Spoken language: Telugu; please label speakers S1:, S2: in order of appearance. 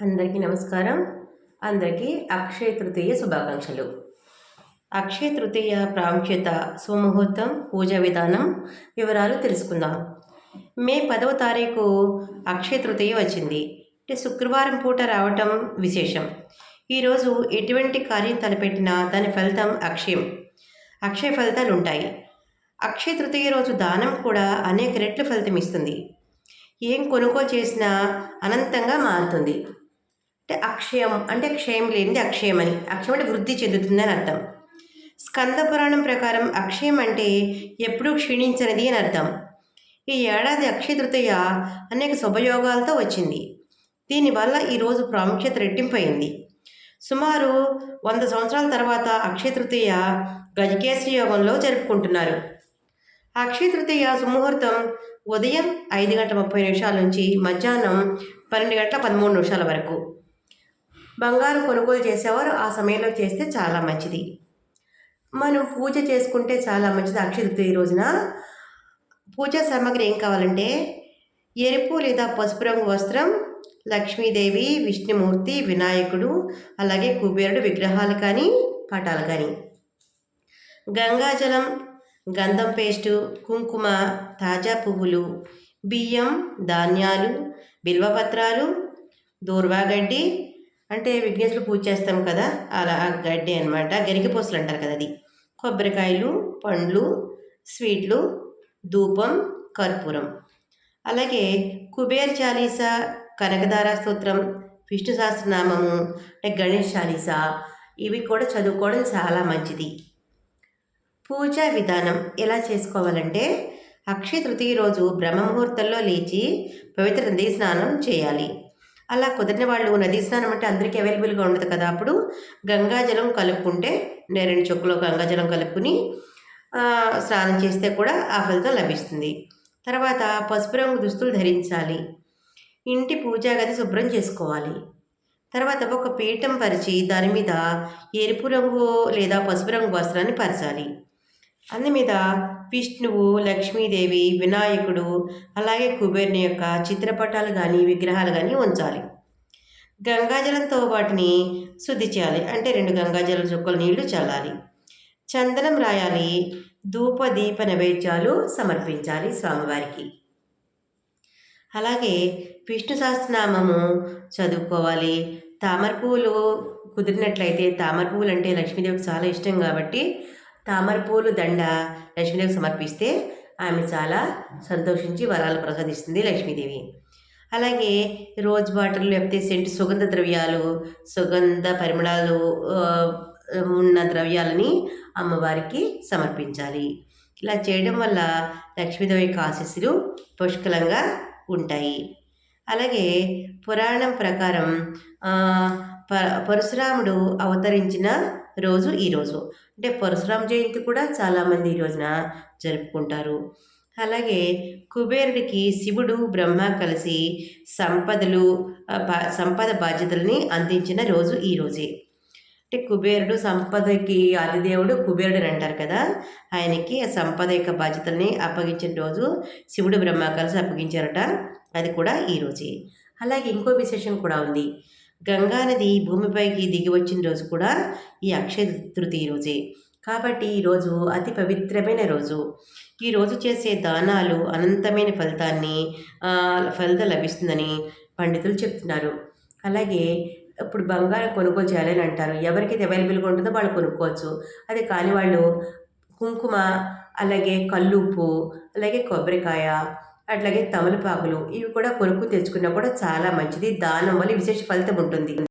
S1: అందరికీ నమస్కారం. అందరికీ అక్షయ తృతీయ శుభాకాంక్షలు. అక్షయ తృతీయ ప్రాముఖ్యత సుముహూర్తం పూజా విధానం వివరాలు తెలుసుకుందాం. మే పదవ తారీఖు అక్షయ తృతీయ వచ్చింది. అంటే శుక్రవారం పూట రావటం విశేషం. ఈరోజు ఎటువంటి కార్యం తలపెట్టినా దాని ఫలితం అక్షయం. అక్షయ ఫలితాలు ఉంటాయి. అక్షయ తృతీయ రోజు దానం కూడా అనేక రెట్లు ఫలితం ఇస్తుంది ఏం కొనుగోలు చేసినా అనంతంగా మారుతుంది. అంటే అక్షయం అంటే క్షయం లేనిది అక్షయం అని అక్షయం అంటే వృద్ధి చెందుతుందని అర్థం. స్కంద పురాణం ప్రకారం అక్షయం అంటే ఎప్పుడూ క్షీణించనిది అని అర్థం. ఈ ఏడాది అక్షయ తృతీయ అనేక శుభయోగాలతో వచ్చింది. దీనివల్ల ఈరోజు ప్రాముఖ్యత రెట్టింపయింది. సుమారు వంద సంవత్సరాల తర్వాత అక్షయ తృతీయ గజకేశ్వరి యోగంలో జరుపుకుంటున్నారు. అక్షయ తృతీయ సుముహూర్తం ఉదయం ఐదు గంటల ముప్పై నిమిషాల నుంచి మధ్యాహ్నం పన్నెండు గంటల పదమూడు నిమిషాల వరకు. బంగారం కొనుగోలు చేసేవారు. ఆ సమయంలో చేస్తే చాలా మంచిది. మనం పూజ చేసుకుంటే చాలా మంచిది. అక్షయ ఈ రోజున పూజా సామాగ్రి ఏం కావాలంటే ఎరుపు లేదా పసుపు రంగు వస్త్రం లక్ష్మీదేవి విష్ణుమూర్తి వినాయకుడు అలాగే కుబేరుడు విగ్రహాలు కానీ పటాలు కానీ. గంగాజలం గంధం పేస్టు కుంకుమ తాజా పువ్వులు బియ్యం ధాన్యాలు బిల్వపత్రాలు దూర్వాగడ్డి అంటే విఘ్నేశ్వరుడు పూజ చేస్తాం కదా అలా గడ్డి అనమాట గరికిపోసలు అంటారు కదా అది. కొబ్బరికాయలు పండ్లు స్వీట్లు ధూపం కర్పూరం. అలాగే కుబేర్ చాలీస కనకదార స్తోత్రం విష్ణు సహస్రనామము అంటే గణేష్ చాలీస ఇవి కూడా చదువుకోవడం చాలా మంచిది. పూజా విధానం ఎలా చేసుకోవాలంటే అక్షయ తృతీయ రోజు బ్రహ్మముహూర్తంలో లేచి పవిత్ర నదీ స్నానం చేయాలి. అలా కుదిరిన వాళ్ళు నదీ స్నానం అంటే అందరికీ అవైలబుల్గా ఉండదు కదా. అప్పుడు గంగాజలం కలుపుకుంటే రెండు చొక్కులో గంగాజలం కలుపుకుని స్నానం చేస్తే కూడా ఆ ఫలితం లభిస్తుంది. తర్వాత పసుపు రంగు దుస్తులు ధరించాలి. ఇంటి పూజా గది శుభ్రం చేసుకోవాలి. తర్వాత ఒక పీఠం పరిచి దాని మీద ఎరుపు రంగు లేదా పసుపు రంగు వస్త్రాన్ని పరచాలి. అందు మీద విష్ణువు లక్ష్మీదేవి వినాయకుడు అలాగే కుబేరుని యొక్క చిత్రపటాలు కానీ విగ్రహాలు కానీ ఉంచాలి. గంగాజలంతో వాటిని శుద్ధి చేయాలి. అంటే రెండు గంగాజల చుక్కల నీళ్ళు చల్లాలి. చందనం రాయాలి. ధూప దీప నైవేద్యాలు సమర్పించాలి స్వామివారికి. అలాగే విష్ణు సహస్రనామము చదువుకోవాలి. తామర పువ్వులు కుదిరినట్లయితే తామర పువ్వులు అంటే లక్ష్మీదేవికి చాలా ఇష్టం కాబట్టి తామరపూలు దండ లక్ష్మీదేవికి సమర్పిస్తే ఆమె చాలా సంతోషించి వరాలు ప్రసాదిస్తుంది లక్ష్మీదేవి. అలాగే రోజ్ వాటర్ లేకపోతే సెంటు సుగంధ ద్రవ్యాలు సుగంధ పరిమళాలు ఉన్న ద్రవ్యాలని అమ్మవారికి సమర్పించాలి. ఇలా చేయడం వల్ల లక్ష్మీదేవి యొక్క ఆశీస్సులు పుష్కలంగా ఉంటాయి. అలాగే పురాణం ప్రకారం పరశురాముడు అవతరించిన రోజు ఈరోజు అంటే పరశురామ జయంతి కూడా చాలామంది ఈ రోజున జరుపుకుంటారు. అలాగే కుబేరుడికి శివుడు బ్రహ్మ కలిసి సంపదలు సంపద బాధ్యతల్ని అందించిన రోజు ఈ రోజే. అంటే కుబేరుడు సంపదకి ఆదిదేవుడు కుబేరుడు అని అంటారు కదా ఆయనకి ఆ సంపద యొక్క బాధ్యతల్ని అప్పగించిన రోజు శివుడు బ్రహ్మ కలిసి అప్పగించారట. అది కూడా ఈ అలాగే ఇంకో విశేషం కూడా ఉంది. గంగానది భూమిపైకి దిగి వచ్చిన రోజు కూడా ఈ అక్షయ తృతీయ రోజే. కాబట్టి ఈరోజు అతి పవిత్రమైన రోజు. ఈరోజు చేసే దానాలు అనంతమైన ఫలితాన్ని ఫలితం లభిస్తుందని పండితులు చెప్తున్నారు. అలాగే ఇప్పుడు బంగారం కొనుగోలు చేయాలని అంటారు. ఎవరికైతే అవైలబుల్గా ఉంటుందో వాళ్ళు కొనుక్కోవచ్చు. అదే కాని వాళ్ళు కుంకుమ అలాగే కల్లుప్పు అలాగే కొబ్బరికాయ అట్లాగే తమలపాకులు ఇవి కూడా కొనుక్కు తెచ్చుకున్నా కూడా చాలా మంచిది. దానం వల్ల విశేష ఫలితం ఉంటుంది.